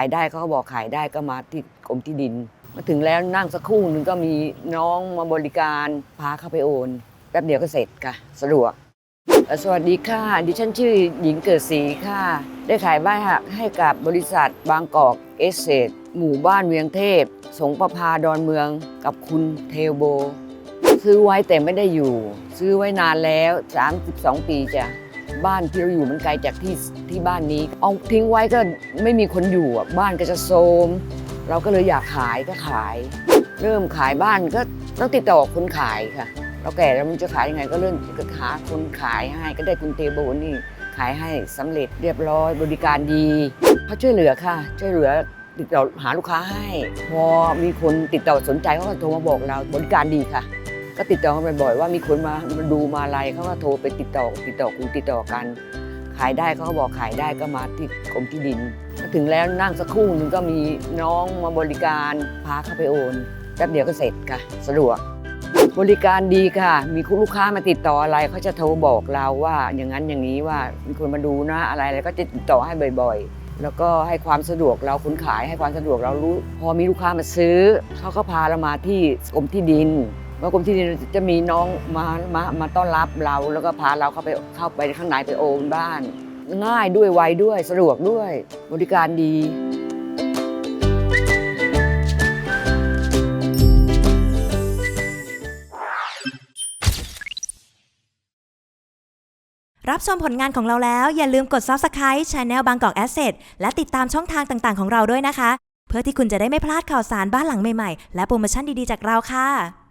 ายได้เขาก็บอกขายได้ก็มาที่กรมที่ดิน มาถึงแล้วนั่งสักครู่หนึ่งก็มีน้องมาบริการพาเข้าไปโอนแป๊บเดียวก็เสร็จค่ะสะดวก สวัสดีค่ะ ดิฉันชื่อหญิงเกิดศรีค่ะ ได้ขายบ้านให้กับบริษัทบางกอกเอสเซทหมู่บ้านเวียงเทพ สงประพาดอนเมืองกับคุณเทลโบ ซื้อไว้แต่ไม่ได้อยู่ ซื้อไว้นานแล้ว 32 ปีจ้ะ บ้านที่เราอยู่มันไกลจากที่ที่บ้านนี้ เอาทิ้งไว้ก็ไม่มีคนอยู่อะบ้านก็จะโทรมเราก็เลยอยากขายก็ขาย เริ่มขายบ้านก็ต้องติดต่อคนขายค่ะ เราแก่แล้วมันจะขายยังไงก็เริ่มก็หาคนขายให้ก็ได้คุณเทโบนี่ขายให้สำเร็จเรียบร้อยบริการดีเขาช่วยเหลือค่ะ ช่วยเหลือติดต่อหาลูกค้าให้ พอมีคนติดต่อสนใจเขาก็โทรมาบอกเราบริการดีค่ะ ก็ติดต่อกันบ่อยๆว่ามีคนมามาดูมาอะไรเขาก็โทรไปติดต่อติดต่อคุยติดต่อกัน ขายได้เขาก็บอกขายได้ก็มาที่กรมที่ดินมาถึงแล้วนั่งสักครู่หนึ่งก็มีน้องมาบริการพาเข้าไปโอนแป๊บเดียวก็เสร็จค่ะ สะดวก บริการดีค่ะ มีคุณลูกค้ามาติดต่ออะไรเขาจะโทรบอกเราว่าอย่างนั้นอย่างนี้ว่ามีคนมาดูนะอะไรอะไรก็จะติดต่อให้บ่อยๆ แล้วก็ให้ความสะดวกเราคนขายให้ความสะดวกเรารู้ พอมีลูกค้ามาซื้อเขาก็พาเรามาที่กรมที่ดิน เมื่อกรมที่ดินจะมีน้องมามามาต้อนรับเรา แล้วก็พาเราเข้าไปเข้าไปข้างในไปโอนบ้าน ง่ายด้วยไวด้วยสะดวกด้วยบริการดีรับชมผลงานของเราแล้ว อย่าลืมกด Subscribe Channel บางกอก Asset และติดตามช่องทางต่างๆ ของเราด้วยนะคะ เพื่อที่คุณจะได้ไม่พลาดข่าวสารบ้านหลังใหม่ๆ และโปรโมชั่นดีๆ จากเราค่ะ